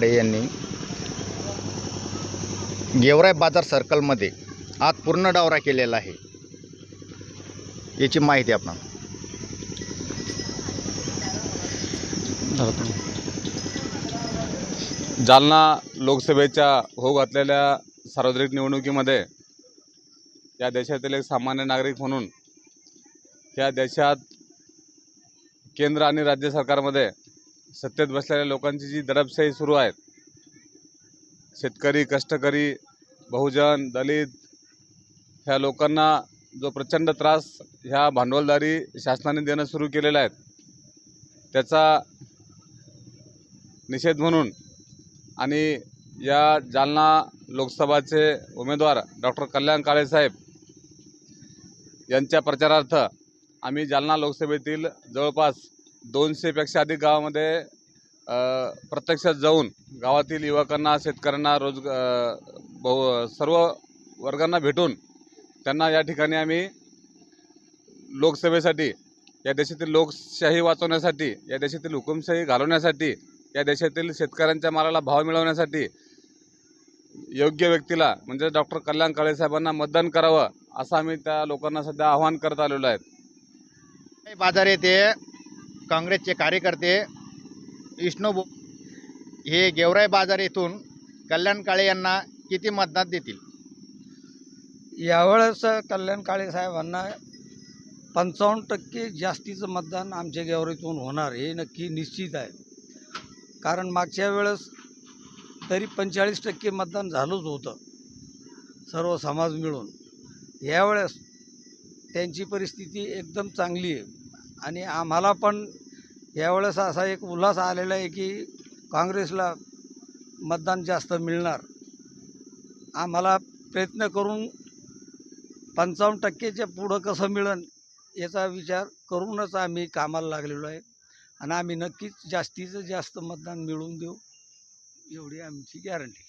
काळे यांनी गेवराय बाजार सर्कलमध्ये आज पूर्ण डावरा केलेला आहे. याची माहिती आपण जालना लोकसभेच्या होऊ घातलेल्या सार्वत्रिक निवडणुकीमध्ये या देशातील एक सामान्य नागरिक म्हणून या देशात केंद्र आणि राज्य सरकारमध्ये सत्तेत बसलेल्या लोकांची जी दडपशाही सुरू आहे शेतकरी कष्टकरी बहुजन दलित ह्या लोकांना जो प्रचंड त्रास ह्या भांडवलदारी शासनाने देणं सुरू केलेलं आहे त्याचा निषेध म्हणून आणि या जालना लोकसभाचे उमेदवार डॉक्टर कल्याण काळेसाहेब यांच्या प्रचारार्थ आम्ही जालना लोकसभेतील जवळपास दोनशेपेक्षा अधिक गावामध्ये प्रत्यक्षात जाऊन गावातील युवकांना शेतकऱ्यांना रोजग बहु सर्व वर्गांना भेटून त्यांना या ठिकाणी आम्ही लोकसभेसाठी या देशातील लोकशाही वाचवण्यासाठी या देशातील हुकुमशाही घालवण्यासाठी या देशातील शेतकऱ्यांच्या मालाला भाव मिळवण्यासाठी योग्य व्यक्तीला म्हणजे डॉक्टर कल्याण काळे साहेबांना मतदान करावं असं आम्ही त्या लोकांना सध्या आवाहन करत आलेलो आहे. बाजार येते काँग्रेसचे कार्यकर्ते विष्णू हे गेवराई बाजार येथून कल्याण काळे यांना किती मतदान देतील? यावेळेस कल्याण काळे साहेबांना पंचावन्न टक्के जास्तीचं मतदान आमच्या गेवराईतून होणार हे नक्की निश्चित आहे. कारण मागच्या वेळेस तरी पंचेचाळीस टक्के मतदान झालंच होतं सर्व समाज मिळून. यावेळेस त्यांची परिस्थिती एकदम चांगली आहे आणि आम्हाला पण यावेळेस असा एक उल्हास आलेला आहे की काँग्रेसला मतदान जास्त मिळणार. आम्हाला प्रयत्न करून पंचावन्न टक्केच्या पुढं कसं मिळन याचा विचार करूनच आम्ही कामाला लागलेलो आहे. आणि आम्ही नक्कीच जास्तीचं जास्त मतदान मिळवून देऊ एवढी आमची गॅरंटी